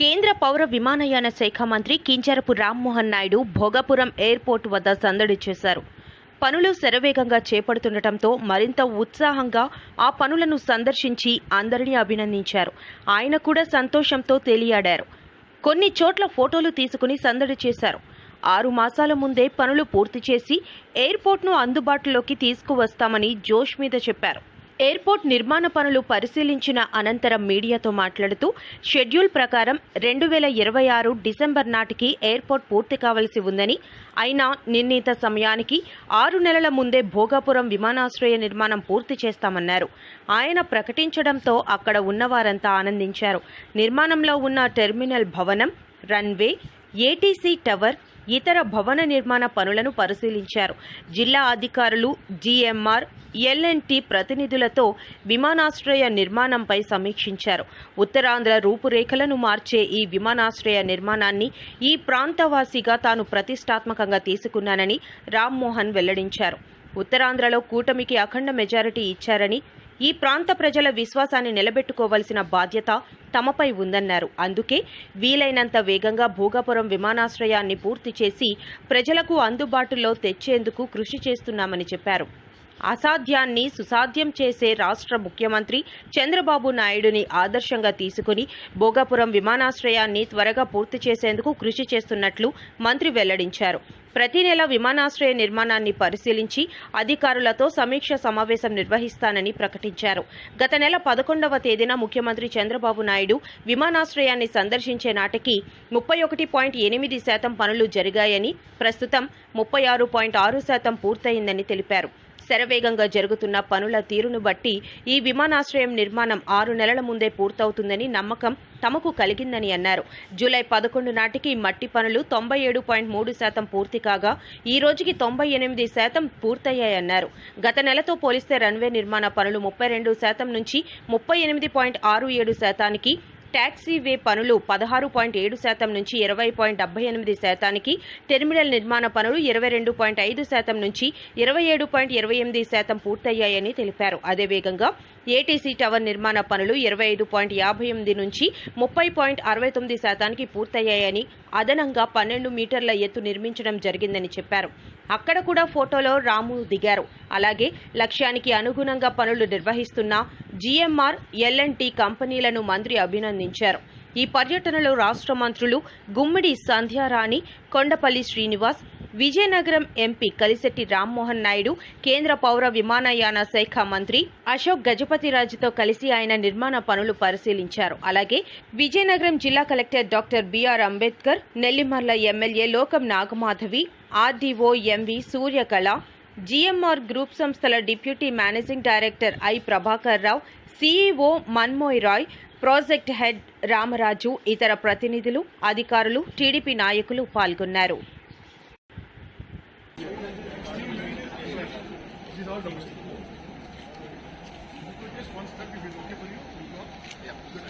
కేంద్ర పౌర విమానయాన శాఖ మంత్రి కింజరపు రామ్మోహన్ నాయుడు భోగాపురం ఎయిర్పోర్ట్ వద్ద సందడి చేశారు. పనులు శరవేగంగా చేపడుతుండటంతో మరింత ఉత్సాహంగా ఆ పనులను సందర్శించి అందరినీ అభినందించారు. ఆయన కూడా సంతోషంతో తేలియాడారు. కొన్ని చోట్ల ఫోటోలు తీసుకుని సందడి చేశారు. ఆరు మాసాల ముందే పనులు పూర్తి చేసి ఎయిర్పోర్ట్ను అందుబాటులోకి తీసుకువస్తామని జోష్ మీద చెప్పారు. ఎయిర్పోర్ట్ నిర్మాణ పనులు పరిశీలించిన అనంతరం మీడియాతో మాట్లాడుతూ షెడ్యూల్ ప్రకారం రెండు వేల ఇరవై ఆరు డిసెంబర్ నాటికి ఎయిర్పోర్ట్ పూర్తి కావలసి ఉందని అయినా నిర్ణీత సమయానికి ఆరు నెలల ముందే భోగాపురం విమానాశ్రయ నిర్మాణం పూర్తి చేస్తామన్నారు. ఆయన ప్రకటించడంతో అక్కడ ఉన్నవారంతా ఆనందించారు. నిర్మాణంలో ఉన్న టెర్మినల్ భవనం రన్వే ఏటీసీ టవర్ ఇతర భవన నిర్మాణ పనులను పరిశీలించారు. జిల్లా అధికారులు జిఎంఆర్ ఎల్ఎన్టీ ప్రతినిధులతో విమానాశ్రయ నిర్మాణంపై సమీక్షించారు. ఉత్తరాంధ్ర రూపురేఖలను మార్చే ఈ విమానాశ్రయ నిర్మాణాన్ని ఈ ప్రాంతవాసిగా తాను ప్రతిష్టాత్మకంగా తీసుకున్నానని రామ్మోహన్ వెల్లడించారు. ఉత్తరాంధ్రలో కూటమికి అఖండ మెజారిటీ ఇచ్చారని ఈ ప్రాంత ప్రజల విశ్వాసాన్ని నిలబెట్టుకోవలసిన బాధ్యత తమపై ఉందన్నారు. అందుకే వీలైనంత వేగంగా భోగాపురం విమానాశ్రయాన్ని పూర్తి చేసి ప్రజలకు అందుబాటులో తెచ్చేందుకు కృషి చేస్తున్నామని చెప్పారు. అసాధ్యాన్ని సుసాధ్యం చేసే రాష్ట్ర ముఖ్యమంత్రి చంద్రబాబు నాయుడుని ఆదర్శంగా తీసుకుని భోగాపురం విమానాశ్రయాన్ని త్వరగా పూర్తి చేసేందుకు కృషి చేస్తున్నట్లు మంత్రి వెల్లడించారు. ప్రతి నెల విమానాశ్రయ నిర్మాణాన్ని పరిశీలించి అధికారులతో సమీక్ష సమావేశం నిర్వహిస్తానని ప్రకటించారు. గత నెల పదకొండవ తేదీన ముఖ్యమంత్రి చంద్రబాబు నాయుడు విమానాశ్రయాన్ని సందర్శించే నాటికి ముప్పై ఒకటి పాయింట్ ఎనిమిది శాతం పనులు జరిగాయని ప్రస్తుతం ముప్పై ఆరు పాయింట్ ఆరు శాతం పూర్తయిందని తెలిపారు. శరవేగంగా జరుగుతున్న పనుల తీరును బట్టి ఈ విమానాశ్రయం నిర్మాణం ఆరు నెలల ముందే పూర్తవుతుందని నమ్మకం తమకు కలిగిందని అన్నారు. జూలై పదకొండు నాటికి మట్టి పనులు తొంభై ఏడు పాయింట్ మూడు శాతం పూర్తి కాగా ఈ రోజుకి తొంభై ఎనిమిది శాతం పూర్తయ్యాయన్నారు. గత నెలతో పోలిస్తే రన్వే నిర్మాణ పనులు ముప్పై రెండు శాతం నుంచి ముప్పై ఎనిమిది పాయింట్ ఆరు ఏడు శాతానికి ట్యాక్సీవే పనులు పదహారు పాయింట్ ఏడు శాతం నుంచి ఇరవై పాయింట్ డెబ్బై ఎనిమిది శాతానికి టెర్మినల్ నిర్మాణ పనులు ఇరవై రెండు పాయింట్ ఐదు శాతం నుంచి ఇరవై ఏడు పాయింట్ ఇరవై ఎనిమిది శాతం పూర్తయ్యాయని తెలిపారు. అదేవేగంగా ఏటీసీ టవర్ నిర్మాణ పనులు ఇరవై ఐదు పాయింట్ యాభై ఎనిమిది నుంచి ముప్పై పాయింట్ అరవై తొమ్మిది శాతానికి పూర్తయ్యాయని అదనంగా పన్నెండు మీటర్ల ఎత్తు నిర్మించడం జరిగిందని చెప్పారు. అక్కడ కూడా ఫోటోలో రాము దిగారు. అలాగే లక్ష్యానికి అనుగుణంగా పనులు నిర్వహిస్తున్న జీఎంఆర్ ఎల్ఎన్టీ కంపెనీలను మంత్రి అభినందించారు. ఈ పర్యటనలో రాష్ట్ర మంత్రులు గుమ్మిడి సంధ్యారాణి కొండపల్లి శ్రీనివాస్ విజయనగరం ఎంపీ కలిశెట్టి రామ్మోహన్ నాయుడు కేంద్ర పౌర విమానయాన శాఖ మంత్రి అశోక్ గజపతిరాజుతో కలిసి ఆయన నిర్మాణ పనులు పరిశీలించారు. అలాగే విజయనగరం జిల్లా collector doctor BR Ambedkar Nellimarla MLA Lokam Nagamadhavi RDO MV Suryakala GMR group సంస్థల deputy managing director I. Prabhakar Rao CEO Manmoy Roy project head Ramaraju ఇతర ప్రతినిధులు అధికారులు టీడీపీ నాయకులు పాల్గొన్నారు. It is all domestic. Just one step, if it's okay for you, you go. Yeah, good.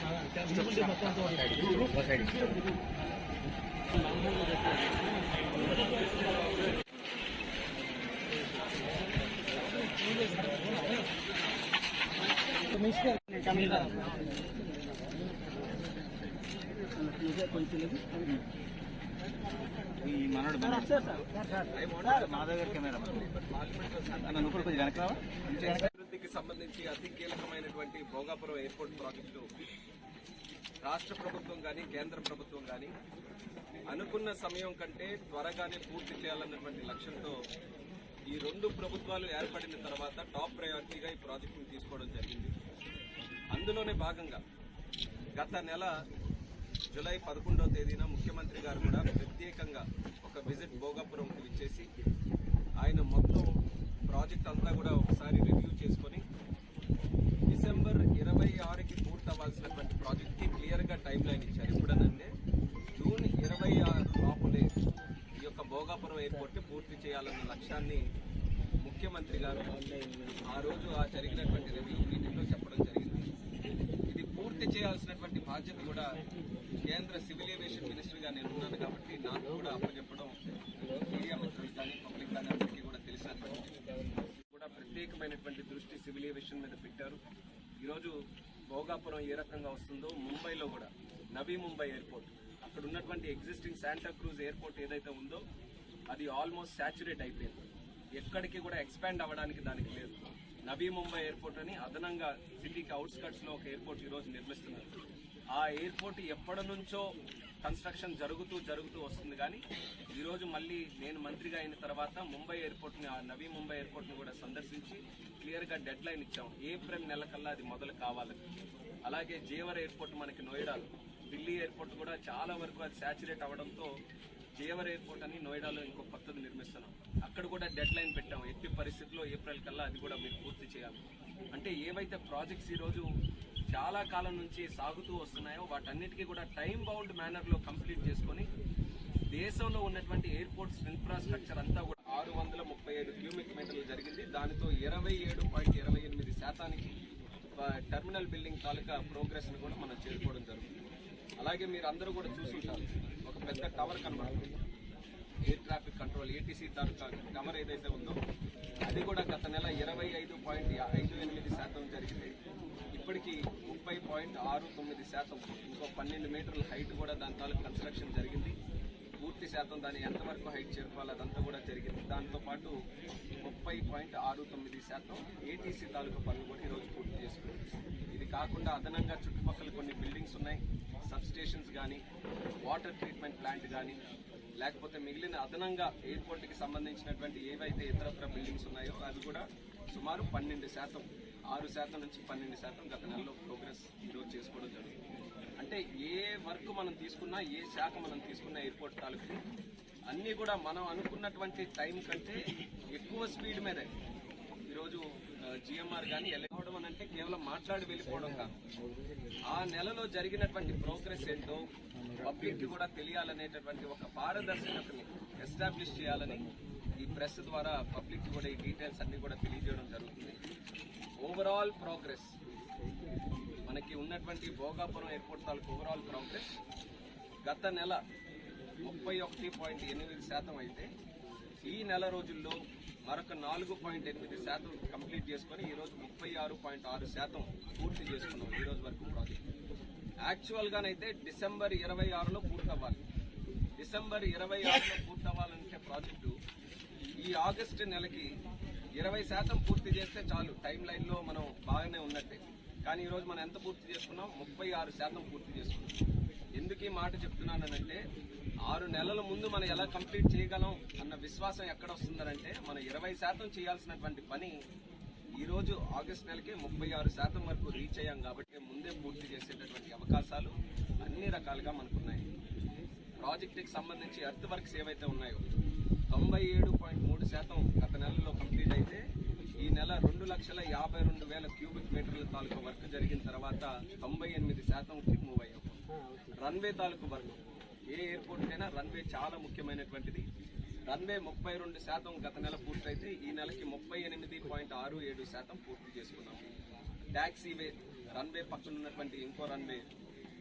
Commissioner కొంచెం వెనక రావా? దగ్గర వెనక అభివృద్ధికి సంబంధించి అతి కీలకమైనటువంటి భోగాపురం ఎయిర్పోర్ట్ ప్రాజెక్టు రాష్ట్ర ప్రభుత్వం కానీ కేంద్ర ప్రభుత్వం కానీ అనుకున్న సమయం కంటే త్వరగానే పూర్తి చేయాలన్నటువంటి లక్ష్యంతో ఈ రెండు ప్రభుత్వాలు ఏర్పడిన తర్వాత టాప్ ప్రయారిటీగా ఈ ప్రాజెక్టును తీసుకోవడం జరిగింది. అందులోనే భాగంగా గత నెల జూలై పదకొండవ తేదీన ముఖ్యమంత్రి గారు కూడా ప్రత్యేకంగా ఒక విజిట్ భోగాపురంకి ఇచ్చేసి ఆయన మొత్తం ప్రాజెక్ట్ అంతా కూడా ఒకసారి రివ్యూ చేసుకొని డిసెంబర్ ఇరవై ఆరుకి పూర్తి ప్రాజెక్ట్కి క్లియర్గా టైం లైన్ ఇచ్చారు. ఎప్పుడనంటే జూన్ ఇరవై ఆరు లోపలే ఈ యొక్క భోగాపురం ఎయిర్పోర్ట్ పూర్తి చేయాలన్న లక్ష్యాన్ని ముఖ్యమంత్రి గారు ఆ రోజు ఆ జరిగినటువంటి రివ్యూ మీటింగ్లో చెప్పడం జరిగింది. ఇది పూర్తి చేయాల్సినటువంటి బాధ్యత కూడా కేంద్ర సివిల్ ఏవియేషన్ మినిస్టర్గా నేను ఉన్నాను కాబట్టి నాకు కూడా అప్పచెప్పడం మీడియా మిత్రులు కానీ పబ్లిక్ కానీ అందరికీ కూడా తెలిసినటువంటి కూడా ప్రత్యేకమైనటువంటి దృష్టి సివిల్ ఏవియేషన్ మీద పెట్టారు. ఈరోజు భోగాపురం ఏ రకంగా వస్తుందో ముంబైలో కూడా నవీ ముంబై ఎయిర్పోర్ట్. అక్కడ ఉన్నటువంటి ఎగ్జిస్టింగ్ శాంటా క్రూజ్ ఎయిర్పోర్ట్ ఏదైతే ఉందో అది ఆల్మోస్ట్ సాచురేట్ అయిపోయింది. ఎక్కడికి కూడా ఎక్స్పాండ్ అవ్వడానికి దానికి లేదు. నవీ ముంబై ఎయిర్పోర్ట్ అని అదనంగా సిటీకి అవుట్స్కట్స్లో ఒక ఎయిర్పోర్ట్ ఈ రోజు నిర్మిస్తున్నారు. ఆ ఎయిర్పోర్ట్ ఎప్పటి నుంచో కన్స్ట్రక్షన్ జరుగుతూ జరుగుతూ వస్తుంది కానీ ఈరోజు మళ్ళీ నేను మంత్రిగా అయిన తర్వాత ముంబై ఎయిర్పోర్ట్ని ఆ నవీ ముంబై ఎయిర్పోర్ట్ని కూడా సందర్శించి క్లియర్గా డెడ్ లైన్ ఇచ్చాం ఏప్రిల్ నెల కల్లా అది మొదలు కావాలి. అలాగే జేవర్ ఎయిర్పోర్ట్ మనకి నోయిడాలు ఢిల్లీ ఎయిర్పోర్ట్ కూడా చాలా వరకు అది సాచురేట్ అవ్వడంతో జేవర్ ఎయిర్పోర్ట్ అని నోయిడాలో ఇంకో కొత్తది నిర్మిస్తున్నాం. అక్కడ కూడా డెడ్ లైన్ పెట్టాం ఎట్టి పరిస్థితుల్లో ఏప్రిల్ కల్లా అది కూడా మీరు పూర్తి చేయాలి. అంటే ఏవైతే ప్రాజెక్ట్స్ ఈ రోజు చాలా కాలం నుంచి సాగుతూ వస్తున్నాయో వాటన్నిటికీ కూడా టైం బౌండ్ మేనర్లో కంప్లీట్ చేసుకొని దేశంలో ఉన్నటువంటి ఎయిర్పోర్ట్స్ ఇన్ఫ్రాస్ట్రక్చర్ అంతా కూడా ఆరు వందల ముప్పై ఐదు క్యూమిక్ మీటర్లు జరిగింది. దానితో ఇరవై ఏడు పాయింట్ ఇరవై ఎనిమిది శాతానికి టెర్మినల్ బిల్డింగ్ తాలూకా ప్రోగ్రెస్ని కూడా మనం చేరుకోవడం జరుగుతుంది. అలాగే మీరు అందరూ కూడా చూసుంటారు ఒక పెద్ద టవర్ కనబడుతుంది. ఎయిర్ ట్రాఫిక్ కంట్రోల్ ఏటీసీ తాలూకా టవర్ ఏదైతే ఉందో అది కూడా గత నెల ఇరవై ఐదు పాయింట్ ఐదు ఎనిమిది శాతం జరిగింది. ఇప్పటికి ముప్పై పాయింట్ ఆరు తొమ్మిది శాతం ఇంకో పన్నెండు మీటర్ల హైట్ కూడా దాని తాలూకు కన్స్ట్రక్షన్ జరిగింది. పూర్తి శాతం దాన్ని ఎంతవరకు హైట్ చేరుకోవాలి అదంతా కూడా జరిగింది. దాంతో పాటు ముప్పై పాయింట్ ఆరు తొమ్మిది శాతం ఏటీసీ తాలూకు పనులు కూడా ఈరోజు పూర్తి చేసుకున్నాం. ఇది కాకుండా అదనంగా చుట్టుపక్కల కొన్ని బిల్డింగ్స్ ఉన్నాయి. సబ్ స్టేషన్స్ కానీ వాటర్ ట్రీట్మెంట్ ప్లాంట్ కానీ లేకపోతే మిగిలిన అదనంగా ఎయిర్పోర్ట్కి సంబంధించినటువంటి ఏవైతే ఇతరత్ర బిల్డింగ్స్ ఉన్నాయో అవి కూడా సుమారు పన్నెండు శాతం ఆరు శాతం నుంచి పన్నెండు శాతం గత నెలలో ప్రోగ్రెస్ ఈరోజు చేసుకోవడం జరుగుతుంది. అంటే ఏ వర్క్ మనం తీసుకున్నా ఏ శాఖ మనం తీసుకున్న ఎయిర్పోర్ట్ తాలూకు అన్నీ కూడా మనం అనుకున్నటువంటి టైం కంటే ఎక్కువ స్పీడ్ మీదే. ఈరోజు జిఎంఆర్ కానీ వెళ్ళిపోవడం అని అంటే కేవలం మాట్లాడి వెళ్ళిపోవడం కాదు. ఆ నెలలో జరిగినటువంటి ప్రోగ్రెస్ ఏంటో పబ్లిక్ కూడా తెలియాలనేటటువంటి ఒక పారదర్శకతని ఎస్టాబ్లిష్ చేయాలని ఈ ప్రెస్ ద్వారా పబ్లిక్ కూడా ఈ డీటెయిల్స్ అన్ని కూడా తెలియజేయడం జరుగుతుంది. ఓవరాల్ ప్రోగ్రెస్ మనకి ఉన్నటువంటి భోగాపురం ఎయిర్పోర్ట్ తాలూకు ఓవరాల్ ప్రోగ్రెస్ గత నెల ముప్పై ఒకటి పాయింట్ ఎనిమిది శాతం అయితే ఈ నెల రోజుల్లో మరొక నాలుగు పాయింట్ ఎనిమిది శాతం కంప్లీట్ చేసుకొని ఈరోజు ముప్పై ఆరు పాయింట్ ఆరు శాతం పూర్తి చేసుకున్నాం ఈ రోజు వరకు ప్రాజెక్ట్. యాక్చువల్గానైతే డిసెంబర్ ఇరవై ఆరులో పూర్తవ్వాలి. డిసెంబర్ ఇరవై ఆరులో పూర్తవ్వాలంటే ప్రాజెక్టు ఈ ఆగస్టు నెలకి ఇరవై శాతం పూర్తి చేస్తే చాలు. టైం లైన్లో మనం బాగానే ఉన్నట్టే కానీ ఈరోజు మనం ఎంత పూర్తి చేసుకున్నాం? ముప్పై ఆరు శాతం పూర్తి చేసుకున్నాం. ఎందుకు ఈ మాట చెప్తున్నానంటే ఆరు నెలల ముందు మనం ఎలా కంప్లీట్ చేయగలం అన్న విశ్వాసం ఎక్కడ వస్తుందనంటే మనం ఇరవై శాతం చేయాల్సినటువంటి పని ఈరోజు ఆగస్ట్ నెలకి ముప్పై ఆరు శాతం వరకు రీచ్ అయ్యాం కాబట్టి ముందే పూర్తి చేసేటటువంటి అవకాశాలు అన్ని రకాలుగా మనకున్నాయి. ప్రాజెక్టుకి సంబంధించి ఎర్త్ వర్క్స్ ఏవైతే ఉన్నాయో తొంభై ఏడు పాయింట్ మూడు శాతం గత నెలలో కంప్లీట్ అయితే ఈ నెల రెండు లక్షల యాభై రెండు వేల క్యూబిక్ మీటర్ల తాలూకు వర్క్ జరిగిన తర్వాత తొంభై ఎనిమిది శాతంకి మూవ్ అయ్యాం రన్వే తాలూకు వర్క్. ఏ ఎయిర్పోర్ట్ అయినా రన్వే చాలా ముఖ్యమైనటువంటిది. రన్వే ముప్పై రెండు శాతం గత నెల పూర్తయితే ఈ నెలకి ముప్పై ఎనిమిది పాయింట్ ఆరు ఏడు శాతం పూర్తి చేసుకున్నాం. ట్యాక్సీవే రన్వే పక్కన ఉన్నటువంటి ఇంకో రన్వే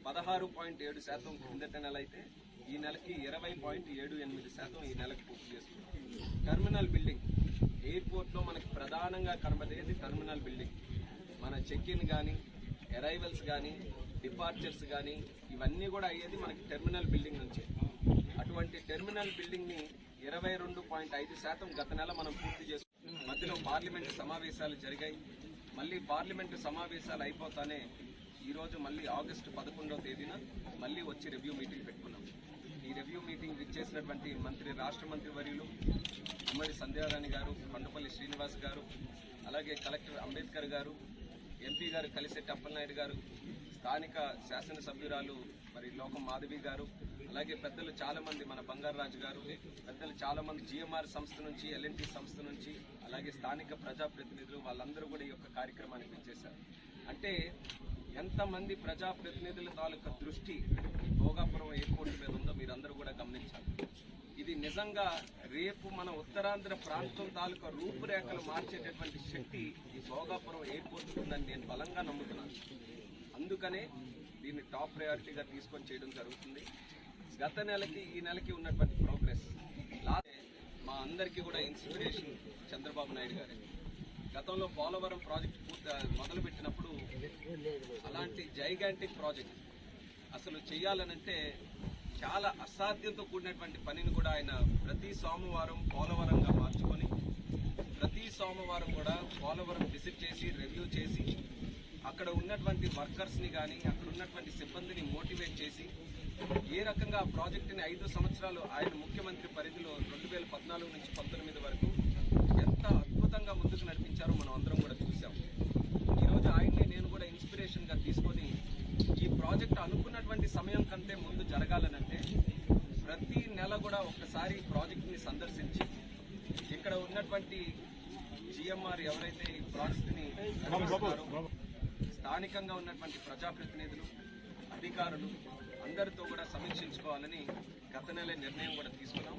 పదహారు పాయింట్ ఏడు శాతం కిందట నెల అయితే ఈ నెలకి ఇరవై పాయింట్ ఏడు ఎనిమిది శాతం ఈ నెలకు పూర్తి చేసుకున్నాం. Terminal building. ఎయిర్పోర్ట్లో మనకి ప్రధానంగా కనబడేది టెర్మినల్ బిల్డింగ్. మన చెక్ ఇన్ కానీ అరైవల్స్ కానీ డిపార్చర్స్ కానీ ఇవన్నీ కూడా అయ్యేది మనకి టెర్మినల్ బిల్డింగ్ నుంచి. అటువంటి టెర్మినల్ బిల్డింగ్ని ఇరవై రెండు పాయింట్ ఐదు శాతం గత నెల మనం పూర్తి చేసుకున్నాం మధ్యలో పార్లమెంటు సమావేశాలు జరిగాయి. మళ్ళీ పార్లమెంటు సమావేశాలు అయిపోతానే ఈరోజు మళ్ళీ ఆగస్టు పదకొండవ తేదీన మళ్ళీ వచ్చి రివ్యూ మీటింగ్ పెట్టుకున్నాం. ఈ రివ్యూ మీటింగ్ ఇచ్చేసినటువంటి మంత్రి రాష్ట్ర మంత్రి వర్యులు ఉమ్మడి సంధ్యారాణి గారు కొండపల్లి శ్రీనివాస్ గారు అలాగే కలెక్టర్ అంబేద్కర్ గారు ఎంపీ గారు కలిసెట్టి అప్పలనాయుడు గారు స్థానిక శాసనసభ్యురాలు మరి లోకం మాధవి గారు అలాగే పెద్దలు చాలా మంది మన బంగారాజు గారు పెద్దలు చాలా మంది జిఎంఆర్ సంస్థ నుంచి ఎల్ఎన్టీ సంస్థ నుంచి అలాగే స్థానిక ప్రజాప్రతినిధులు వాళ్ళందరూ కూడా ఈ యొక్క కార్యక్రమానికి వచ్చేసారు. అంటే ఎంతమంది ప్రజాప్రతినిధుల తాలూకా దృష్టి భోగాపురం ఎయిర్పోర్ట్ మీద ఉందో మీరందరూ కూడా గమనించాలి. ఇది నిజంగా రేపు మన ఉత్తరాంధ్ర ప్రాంతం తాలూకా రూపురేఖలు మార్చేటటువంటి శక్తి ఈ భోగాపురం ఎయిర్పోర్ట్ ఉందని నేను బలంగా నమ్ముతున్నాను. అందుకనే దీన్ని టాప్ ప్రయారిటీగా తీసుకొని చేయడం జరుగుతుంది. గత నెలకి ఈ నెలకి ఉన్నటువంటి ప్రోగ్రెస్. లాస్ట్ మా అందరికీ కూడా ఇన్స్పిరేషన్ చంద్రబాబు నాయుడు గారే. గతంలో పోలవరం ప్రాజెక్ట్ పూర్తి మొదలుపెట్టినప్పుడు అలాంటి జైగాంటిక్ ప్రాజెక్ట్ అసలు చేయాలనంటే చాలా అసాధ్యంతో కూడినటువంటి పనిని కూడా ఆయన ప్రతి సోమవారం పోలవరంగా మార్చుకొని ప్రతి సోమవారం కూడా పోలవరం విజిట్ చేసి రివ్యూ చేసి అక్కడ ఉన్నటువంటి వర్కర్స్ని కానీ అక్కడ ఉన్నటువంటి సిబ్బందిని మోటివేట్ చేసి ఏ రకంగా ఆ ప్రాజెక్టుని ఐదు సంవత్సరాలు ఆయన ముఖ్యమంత్రి పరిధిలో రెండు వేల పద్నాలుగు నుంచి పంతొమ్మిది వరకు ఎంత అద్భుతంగా ముందుకు నడిపించారో మనం అందరం కూడా చూసాం ఈరోజు ఆయన్ని నేను కూడా ఇన్స్పిరేషన్గా తీసుకొని ఈ ప్రాజెక్ట్ అనుకున్నటువంటి సమయం కంటే ముందు జరగాలనంటే ప్రతి నెల కూడా ఒక్కసారి ప్రాజెక్ట్ని సందర్శించి ఇక్కడ ఉన్నటువంటి జిఎంఆర్ ఎవరైతే ఈ ప్రాజెక్ట్ని స్థానికంగా ఉన్నటువంటి ప్రజాప్రతినిధులు అధికారులు అందరితో కూడా సమీక్షించుకోవాలని గత నెల నిర్ణయం కూడా తీసుకున్నాం.